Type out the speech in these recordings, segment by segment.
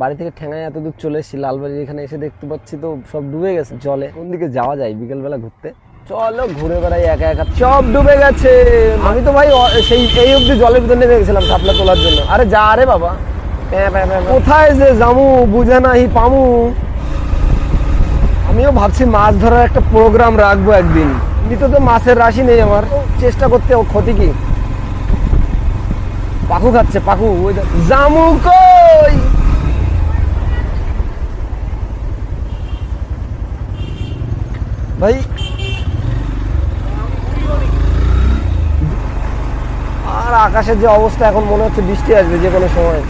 বাড়ি থেকে ঠেঙায় এত দূর চলে এসেছি লালবাড়ির এখানে এসে দেখতে পাচ্ছি তো সব ডুবে গেছে জলে। কোন দিকে যাওয়া যায় বিকেলবেলা ঘুরতে? চলো ঘুরে বেড়াই একা একা। সব ডুবে গেছে। আমি তো ভাই সেই এই অবধি জলের ভিতরে নেমে গেছিলাম শাপলা তোলার জন্য। আরে যা রে বাবা। প্যাঁ, প্যাঁ, প্যাঁ। কোথায় যে জামু বুঝে নাহি পামু। আমিও ভাবছি মাছ ধরার একটা প্রোগ্রাম রাখব একদিন। এমনিতে তো মাছের রাশি নেই আমার। চেষ্টা করতে ক্ষতি কি? পাখু খাচ্ছে, পাখু, ওই জামু কই? ভাই, আর আকাশের যে অবস্থা এখন মনে হচ্ছে বৃষ্টি আসবে যে কোনো সময়।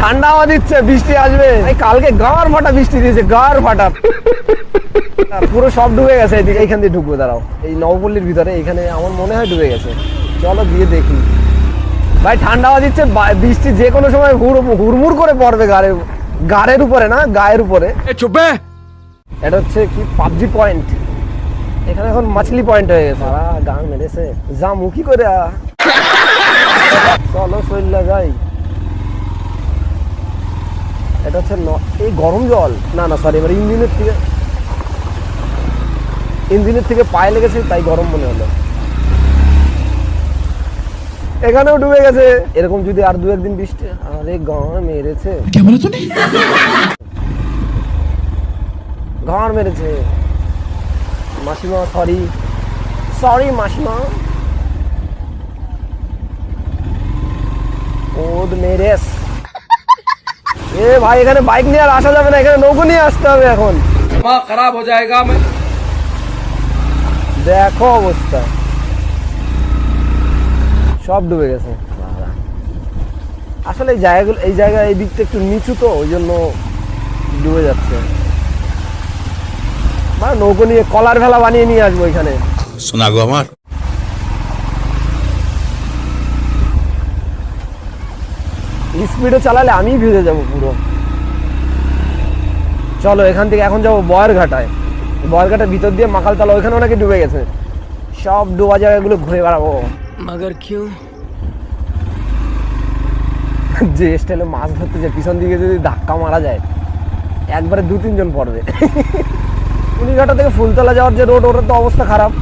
ঠান্ডা হাওয়া দিচ্ছে বৃষ্টি আসবে। এই কালকে গাঁর ফাটা বৃষ্টি দিয়েছে গাঁর ফাটা। পুরো সব ডুবে গেছে এদিকে এইখান দিয়ে ঢুকবো দাঁড়াও। এই নবপল্লীর ভিতরে এখানে আমার মনে হয় ডুবে গেছে। চলো দিয়ে দেখি। ভাই ঠান্ডা হাওয়া দিচ্ছে বৃষ্টি যে কোনো সময় হুড়- হুড়মুড় করে পড়বে গাড়ের গাড়ের উপরে না গায়ের উপরে। চুপে! এটা হচ্ছে কি পাবজি পয়েন্ট এখানে এখন মাছলি পয়েন্ট হয়ে গেছে। সারা গান মেরেছে। যা মুখি করে চলো শরীরটা যাই। এটা হচ্ছে এই গরম জল। না না সরি এবার ইঞ্জিনের থেকে ইঞ্জিনের থেকে পায়ে লেগেছে তাই গরম মনে হলো। এখানেও ডুবে গেছে। এরকম যদি আর দু একদিন বৃষ্টি আরে গান মেরেছে। ঘর মেরেছে। মাসিমা সরি সরি মাসিমা। ভাই এখানে বাইক নিয়ে আর আসা যাবে না এখানে নৌকো নিয়ে আসতে হবে এখন। খারাপ হয়ে দেখো অবস্থা। সব ডুবে গেছে। আসলে এই জায়গাগুলো এই জায়গা এই দিকটা একটু নিচু তো ওই জন্য ডুবে যাচ্ছে। মানে নৌকো নিয়ে কলার ভেলা বানিয়ে নিয়ে আসব এখানে। শোনাগো আমার। স্পিডে চালালে আমি ভিজে যাব পুরো। চলো এখান থেকে এখন যাব বয়ারঘাটায়। বয়ারঘাটার ভিতর দিয়ে মাকালতলা ওইখানে অনেকে ডুবে গেছে। সব ডোবা জায়গাগুলো ঘুরে বেড়াবো। মাগার কিউ। যে স্টাইলে মাছ ধরতে যে পিছন দিকে যদি ধাক্কা মারা যায় একবারে দু তিনজন পড়বে। উনিঘাটা থেকে ফুলতলা যাওয়ার যে রোড ওটার তো অবস্থা খারাপ।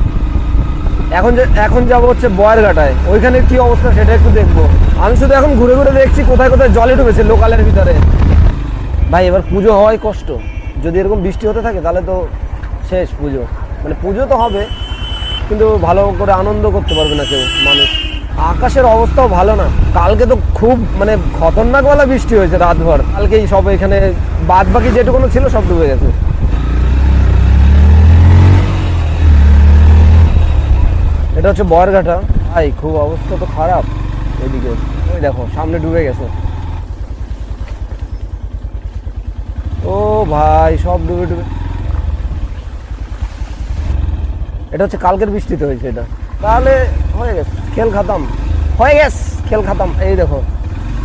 এখন যে এখন যাব হচ্ছে বয়ের ঘাটায় ওইখানে কি অবস্থা সেটা একটু দেখব। আমি শুধু এখন ঘুরে ঘুরে দেখছি কোথায় কোথায় জলে ঢুকেছে লোকালের ভিতরে। ভাই, এবার পুজো হওয়াই কষ্ট। যদি এরকম বৃষ্টি হতে থাকে, তাহলে তো শেষ পুজো। মানে পুজো তো হবে, কিন্তু ভালো করে আনন্দ করতে পারবে না কেউ মানুষ। আকাশের অবস্থাও ভালো না। কালকে তো খুব মানে খতরনাকওয়ালা বৃষ্টি হয়েছে রাতভর। কালকেই সব এখানে বাদ বাকি যেটুকুনো ছিল সব ডুবে গেছে। এটা হচ্ছে বয়ারঘাটা ভাই খুব অবস্থা তো খারাপ। এদিকে ওই দেখো সামনে ডুবে গেছে। ও ভাই সব ডুবে ডুবে। এটা হচ্ছে কালকের বৃষ্টিতে হয়েছে এটা। তাহলে হয়ে গেছে খেল খাতাম। হয়ে গেছে খেল খাতাম। এই দেখো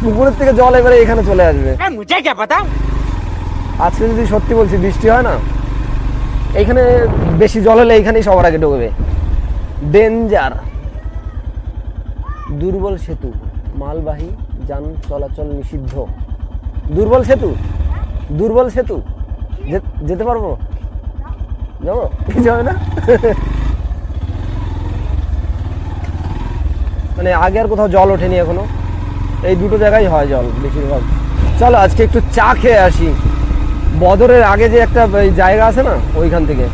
পুকুরের থেকে জল এবারে এখানে চলে আসবে। আজকে যদি সত্যি বলছি বৃষ্টি হয় না এইখানে বেশি জল হলে এখানেই সবার আগে ঢুকবে ডেঞ্জার দুর্বল সেতু, মালবাহী যান চলাচল নিষিদ্ধ। দুর্বল সেতু? দুর্বল সেতু? যেতে পারব? যাব? হবে না? মানে আগে আর কোথাও জল ওঠেনি এখনও। এই দুটো জায়গায় হয় জল বেশিরভাগ। চলো, আজকে একটু চা খেয়ে আসি। বদরের আগে যে একটা জায়গা আছে না, ওইখান থেকে।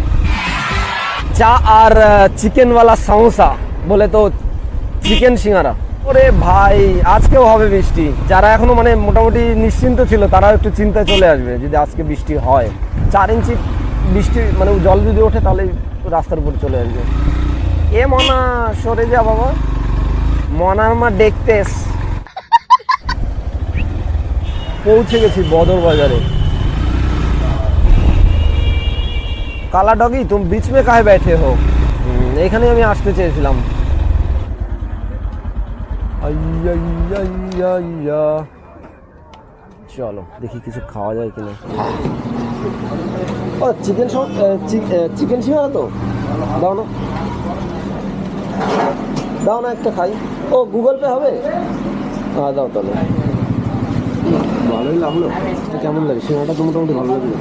চা আর চিকেনওয়ালা সমোসা, বলে তো চিকেন সিঙ্গারা। ওরে ভাই, আজকেও হবে বৃষ্টি। যারা এখনও মানে মোটামুটি নিশ্চিন্ত ছিল তারা একটু চিন্তায় চলে আসবে, যদি আজকে বৃষ্টি হয়। চার ইঞ্চি বৃষ্টি মানে জল যদি ওঠে, তাহলে রাস্তার উপর চলে আসবে। এ মনা, সরে যা বাবা। মনার মা দেখতেস পৌঁছে গেছি বদর বাজারে কালা ডগি, তুমি বিচ মে কাহে ব্যাঠে হো এখানে আমি আসতে চেয়েছিলাম। চলো, দেখি কিছু খাওয়া যায় কিনা। ও, চিকেন চিকেন সিঙ্গারা তো? দাও না। দাও না একটা খাই। ও, গুগল পে হবে? হ্যাঁ দাও তাহলে। ভালোই লাগল। কেমন লাগে? সিনেমাটা তো মোটামুটি ভালো লাগল।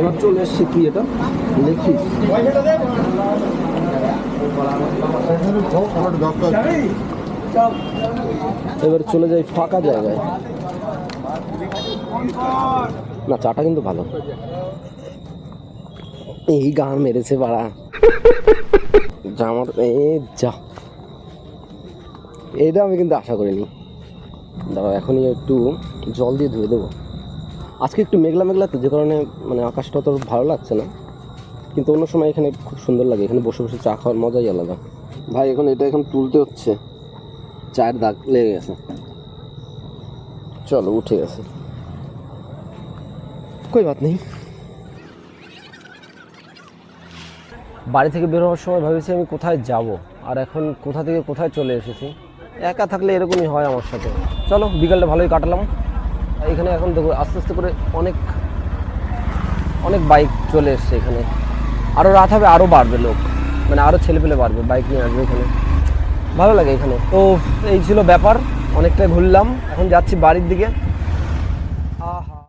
এবার চলে এসছে কি এটা? লেখিস এবার চলে যাই ফাঁকা জায়গায়। না, চাটা কিন্তু ভালো। এই গান মেরেছে বাড়া। জামার এ যা। এটা আমি কিন্তু আশা করিনি। দাঁড়াও এখনই একটু জল দিয়ে ধুয়ে দেবো। আজকে একটু মেঘলা মেঘলা তো যে কারণে মানে আকাশটা তো ভালো লাগছে না। কিন্তু অন্য সময় এখানে খুব সুন্দর লাগে এখানে বসে বসে চা খাওয়ার মজাই আলাদা। ভাই এখন এটা এখন তুলতে হচ্ছে। চায়ের দাগ লেগে গেছে। চলো উঠে গেছে। কই বাত নেই? বাড়ি থেকে বের হওয়ার সময় ভেবেছি আমি কোথায় যাব আর এখন কোথা থেকে কোথায় চলে এসেছি? একা থাকলে এরকমই হয় আমার সাথে। চলো, বিকালটা ভালোই কাটালাম। এখানে এখন দেখো, আস্তে আস্তে করে অনেক অনেক বাইক চলে এসছে এখানে। আরও রাত হবে আরও বাড়বে লোক। মানে আরও ছেলেপেলে বাড়বে বাইক নিয়ে আসবে এখানে। ভালো লাগে এখানে। তো এই ছিল ব্যাপার, অনেকটাই ঘুরলাম। এখন যাচ্ছি বাড়ির দিকে। আহ